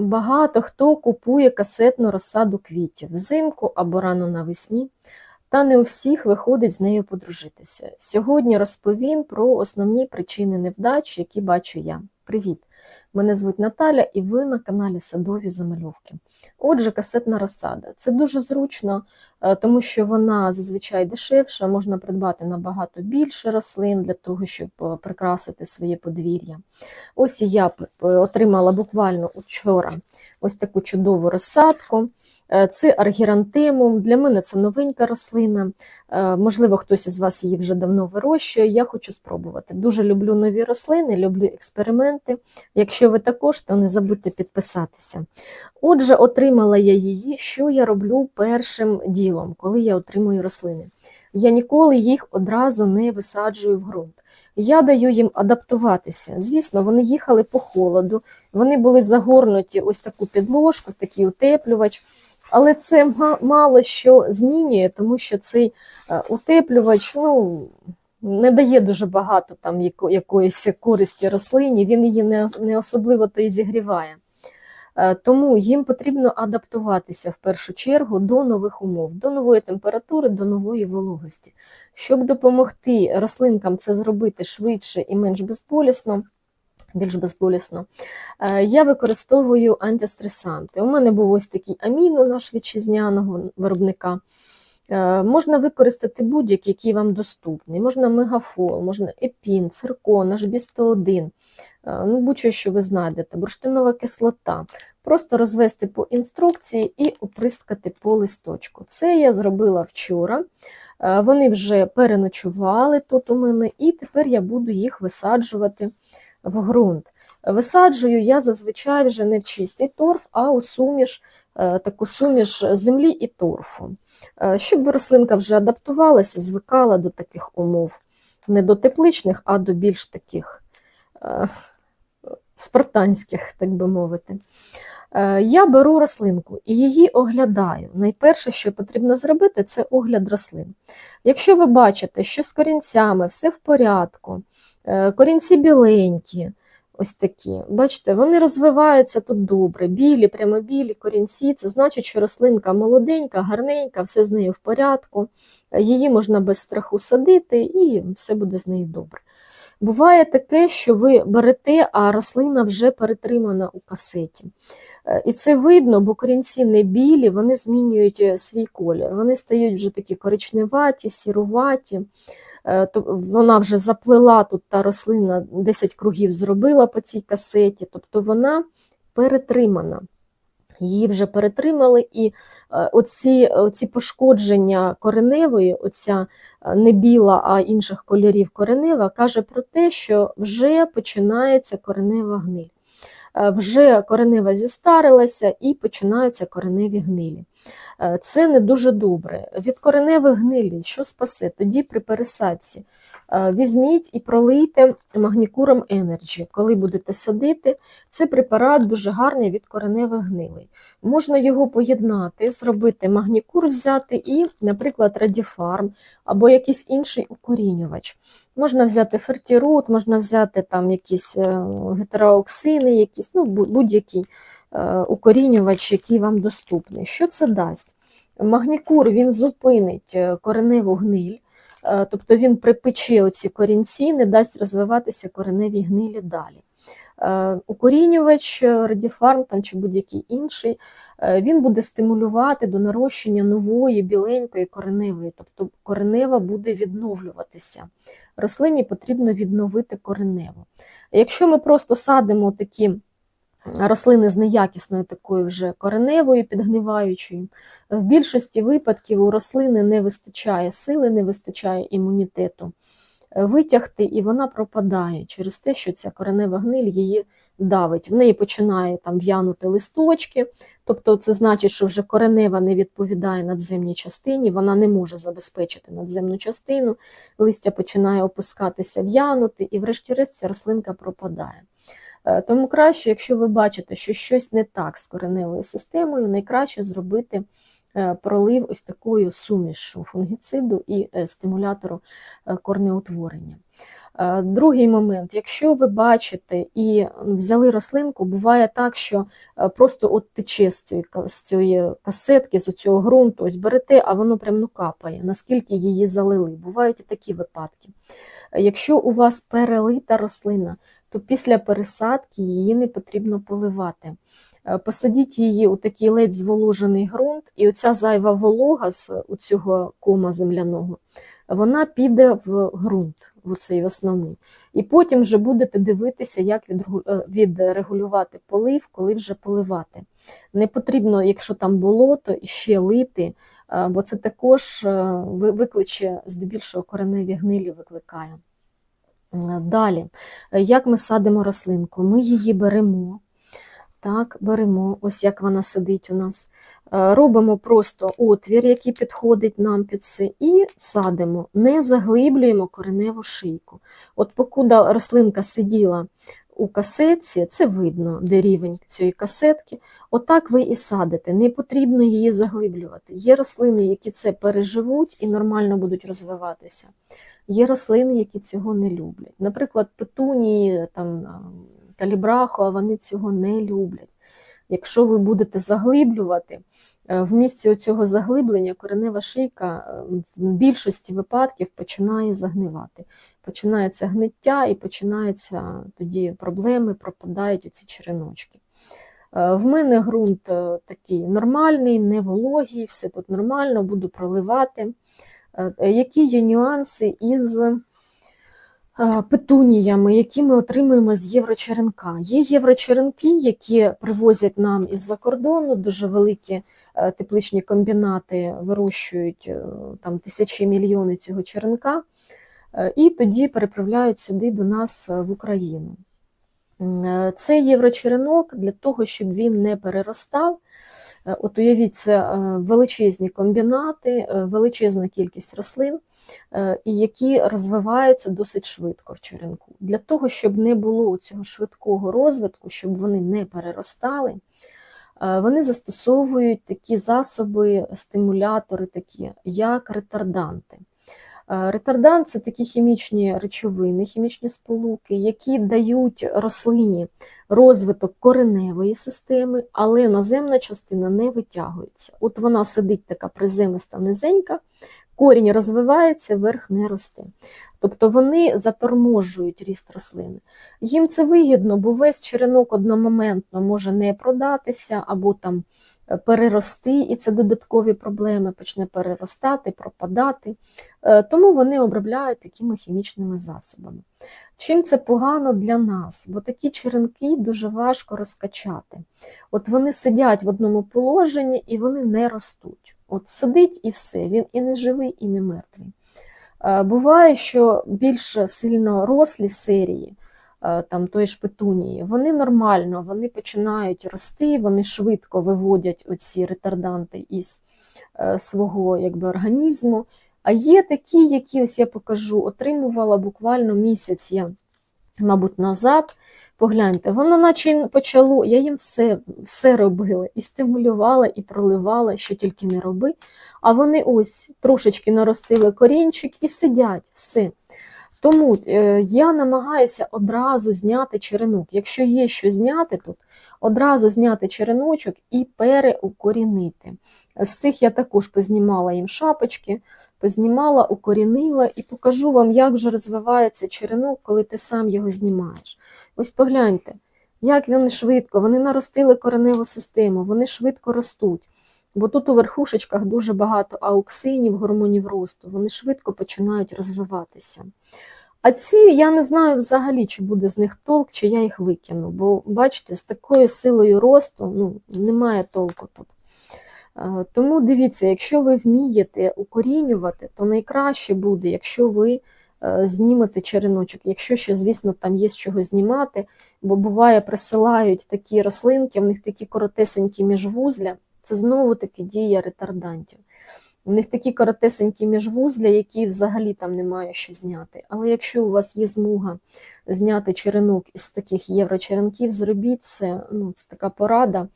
Багато хто купує касетну розсаду квітів взимку або рано навесні, та не у всіх виходить з нею подружитися. Сьогодні розповім про основні причини невдач, які бачу я. Привіт! Мене звуть Наталя і ви на каналі Садові Замальовки. Отже, касетна розсада. Це дуже зручно, е, тому що вона зазвичай дешевша, можна придбати набагато більше рослин для того, щоб е, прикрасити своє подвір'я. Ось я п- отримала буквально вчора ось таку чудову розсадку. Е, Це аргірантемум. Для мене це новенька рослина. Е, Можливо, хтось із вас її вже давно вирощує. Я хочу спробувати. Дуже люблю нові рослини, люблю експерименти. Якщо ви також, то не забудьте підписатися. Отже, отримала я її. Що я роблю першим ділом, коли я отримую рослини? Я ніколи їх одразу не висаджую в ґрунт. Я даю їм адаптуватися. Звісно, вони їхали по холоду, вони були загорнуті ось таку підложку, такий утеплювач. Але це мало що змінює, тому що цей е, утеплювач ну, не дає дуже багато там яко- якоїсь користі рослині, він її не, не особливо то і зігріває. Е, Тому їм потрібно адаптуватися в першу чергу до нових умов, до нової температури, до нової вологості. Щоб допомогти рослинкам це зробити швидше і менш безболісно, більш безболісно, е, я використовую антистресанти. У мене був ось такий аміно наш вітчизняного виробника. Е, Можна використати будь-який, який вам доступний. Можна мегафол, можна епін, циркон, HB101, е, ну, будь-що, що ви знайдете, бурштинова кислота. Просто розвести по інструкції і оприскати по листочку. Це я зробила вчора. Е, Вони вже переночували тут у мене, і тепер я буду їх висаджувати в ґрунт. Висаджую я зазвичай вже не в чистий торф, а у суміш, таку суміш землі і торфу. Е, Щоб рослинка вже адаптувалася, звикала до таких умов. Не до тепличних, а до більш таких е, спартанських, так би мовити. Е, Я беру рослинку і її оглядаю. Найперше, що потрібно зробити, це огляд рослин. Якщо ви бачите, що з корінцями все в порядку, е, корінці біленькі, ось такі, бачите, вони розвиваються тут добре, білі, прямо білі корінці, це значить, що рослинка молоденька, гарненька, все з нею в порядку, її можна без страху садити і все буде з нею добре. Буває таке, що ви берете, а рослина вже перетримана у касеті. Е, І це видно, бо корінці не білі, вони змінюють е, свій колір. Вони стають вже такі коричневаті, сіруваті. Е, Вона вже заплела тут та рослина 10 кругів зробила по цій касеті, тобто вона перетримана. Її вже перетримали, і е, оці, оці пошкодження кореневої, оця е, не біла, а інших кольорів коренева, каже про те, що вже починається коренева гниль. Е, Вже коренева зістарилася і починаються кореневі гнилі. Е, Це не дуже добре. Від кореневих гнилі, що спасе? Тоді при пересадці е, візьміть і пролийте магнікуром Energy. Коли будете садити, це препарат дуже гарний від кореневих гнилей. Можна його поєднати, зробити магнікур взяти і, наприклад, радіфарм або якийсь інший укорінювач. Можна взяти фертірут, можна взяти там якісь е, гетерооксини, якісь, ну, будь-який е, укорінювач, який вам доступний. Що це дасть? Магнікур він зупинить е, кореневу гниль, е, тобто він припече оці корінці, не дасть розвиватися кореневій гнилі далі. Укорінювач, радіфарм там, чи будь-який інший, він буде стимулювати до нарощення нової біленької кореневої, тобто коренева буде відновлюватися. Рослині потрібно відновити кореневу. Якщо ми просто садимо такі рослини з неякісною такою вже кореневою, підгниваючою, в більшості випадків у рослини не вистачає сили, не вистачає імунітету витягти, і вона пропадає через те, що ця коренева гниль її давить. В неї починає там в'янути листочки, тобто це значить, що вже коренева не відповідає надземній частині, вона не може забезпечити надземну частину, листя починає опускатися, в'янути, і врешті-решт ця рослинка пропадає. Е, Тому краще, якщо ви бачите, що щось не так з кореневою системою, найкраще зробити е, пролив ось такою сумішю фунгіциду і е, стимулятору корнеутворення. Другий момент, якщо ви бачите і взяли рослинку, буває так, що просто от тече з цієї, з цієї касетки, з цього ґрунту, ось берете, а воно прям ну капає, наскільки її залили. Бувають і такі випадки. Якщо у вас перелита рослина, то після пересадки її не потрібно поливати. Е, Посадіть її у такий ледь зволожений ґрунт, і оця зайва волога з цього кома земляного, вона піде в ґрунт, в цей основний. І потім вже будете дивитися, як е, відрегулювати полив, коли вже поливати. Не потрібно, якщо там болото, ще лити, е, бо це також викличе здебільшого кореневі гнилі викликає. Далі, як ми садимо рослинку? Ми її беремо. Так, беремо, ось як вона сидить у нас. Е, Робимо просто отвір, який підходить нам під це, і садимо. Не заглиблюємо кореневу шийку. От покуда рослинка сиділа у касетці, це видно, де рівень цієї касетки. Отак ви і садите. Не потрібно її заглиблювати. Є рослини, які це переживуть і нормально будуть розвиватися. Є рослини, які цього не люблять. Наприклад, петунії, там, калібрахо, вони цього не люблять. Якщо ви будете заглиблювати, е, в місці цього заглиблення коренева шийка е, в більшості випадків починає загнивати. Починається гниття і починаються тоді проблеми, пропадають оці череночки. Е, В мене ґрунт такий нормальний, не вологий, все тут нормально, буду проливати. Які є нюанси із петуніями, які ми отримуємо з єврочеренка? Є єврочеренки, які привозять нам із-за кордону, дуже великі е, тепличні комбінати вирощують е, там тисячі мільйони цього черенка, е, і тоді переправляють сюди до нас е, в Україну. Е, Це єврочеренок для того, щоб він не переростав. Е, От уявіть, це е, величезні комбінати, е, величезна кількість рослин, які розвиваються досить швидко в черенку. Для того, щоб не було цього швидкого розвитку, щоб вони не переростали, вони застосовують такі засоби, стимулятори, такі, як ретарданти. Е, Ретардант це такі хімічні речовини, хімічні сполуки, які дають рослині розвиток кореневої системи, але наземна частина не витягується. От вона сидить така приземиста, низенька, корінь розвивається, верх не росте. Тобто вони заторможують ріст рослини. Їм це вигідно, бо весь черенок одномоментно може не продатися або там перерости, і це додаткові проблеми, почне переростати, пропадати. Е, Тому вони обробляють такими хімічними засобами. Чим це погано для нас? Бо такі черенки дуже важко розкачати. От вони сидять в одному положенні і вони не ростуть. От сидить і все, він і не живий, і не мертвий. Е, Буває, що більш сильно рослі серії, там тої ж петунії, вони нормально, вони починають рости, вони швидко виводять оці ретарданти із е, свого якби, організму. А є такі, які ось я покажу, отримувала буквально місяць я, мабуть, назад. Погляньте, воно наче почало, я їм все, все робила, і стимулювала, і проливала, що тільки не роби. А вони ось трошечки наростили корінчик і сидять, все. Тому е, я намагаюся одразу зняти черенок. Якщо є що зняти тут, одразу зняти череночок і переукорінити. З цих я також познімала їм шапочки, познімала, укорінила і покажу вам, як вже розвивається черенок, коли ти сам його знімаєш. Ось погляньте, як вони швидко, вони наростили кореневу систему, вони швидко ростуть. Бо тут у верхушечках дуже багато ауксинів, гормонів росту, вони швидко починають розвиватися. А ці я не знаю взагалі, чи буде з них толк, чи я їх викину. Бо, бачите, з такою силою росту ну, немає толку тут. Е, Тому дивіться, якщо ви вмієте укорінювати, то найкраще буде, якщо ви е, знімете череночок, якщо ще, звісно, там є з чого знімати, бо буває, присилають такі рослинки, в них такі коротесенькі міжвузля, це знову таки дія ретардантів. У них такі коротесенькі міжвузля, які взагалі там немає що зняти. Але якщо у вас є змога зняти черенок із таких єврочеренків, зробіть це, ну, це така порада.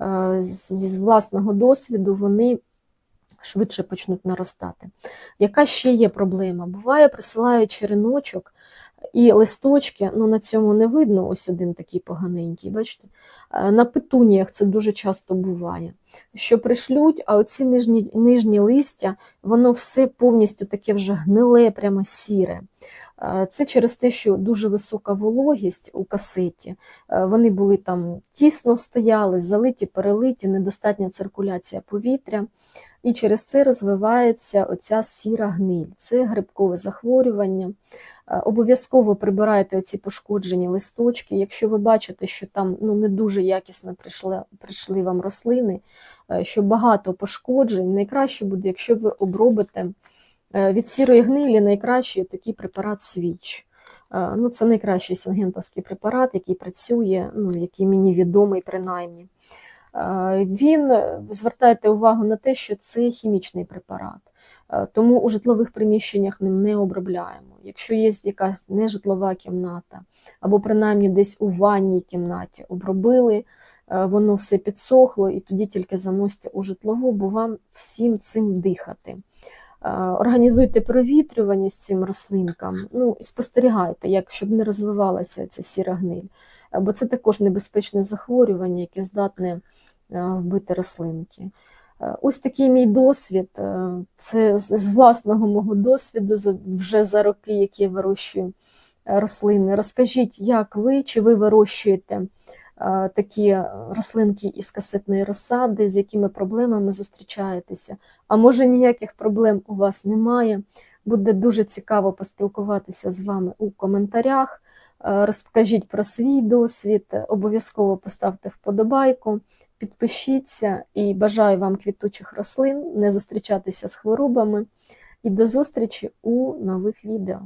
Е, Зі власного досвіду вони швидше почнуть наростати. Яка ще є проблема? Буває, присилають череночок і листочки, ну на цьому не видно, ось один такий поганенький, бачите? Е, На петуніях це дуже часто буває. Що пришлють, а оці нижні, нижні листя, воно все повністю таке вже гниле, прямо сіре. Е, Це через те, що дуже висока вологість у касеті. Е, Вони були там тісно стояли, залиті, перелиті, недостатня циркуляція повітря. І через це розвивається оця сіра гниль. Це грибкове захворювання. Е, Обов'язково прибирайте оці пошкоджені листочки. Якщо ви бачите, що там ну, не дуже якісно прийшли, прийшли вам рослини, що багато пошкоджень, найкраще буде, якщо ви обробите від сірої гнилі, найкращий такий препарат свіч. Е, Ну, це найкращий сингентовський препарат, який працює, ну, який мені відомий принаймні. Е, Він е, звертайте увагу на те, що це хімічний препарат, Е, тому у житлових приміщеннях ним не обробляємо. Якщо є якась нежитлова кімната, або принаймні десь у ванній кімнаті обробили, е, воно все підсохло, і тоді тільки заносьте у житлову, бо вам всім цим дихати. Е, Організуйте провітрюваність цим рослинкам, ну і спостерігайте, як, щоб не розвивалася ця сіра гниль. Е, Бо це також небезпечне захворювання, яке здатне е, вбити рослинки. Ось такий мій досвід. Це з з власного мого досвіду, вже за роки, які я вирощую рослини. Розкажіть, як ви, чи ви вирощуєте такі рослинки із касетної розсади, з якими проблемами зустрічаєтеся? А може ніяких проблем у вас немає? Буде дуже цікаво поспілкуватися з вами у коментарях. Е, Розкажіть про свій досвід, обов'язково поставте вподобайку, підпишіться і бажаю вам квітучих рослин, не зустрічатися з хворобами. І до зустрічі у нових відео.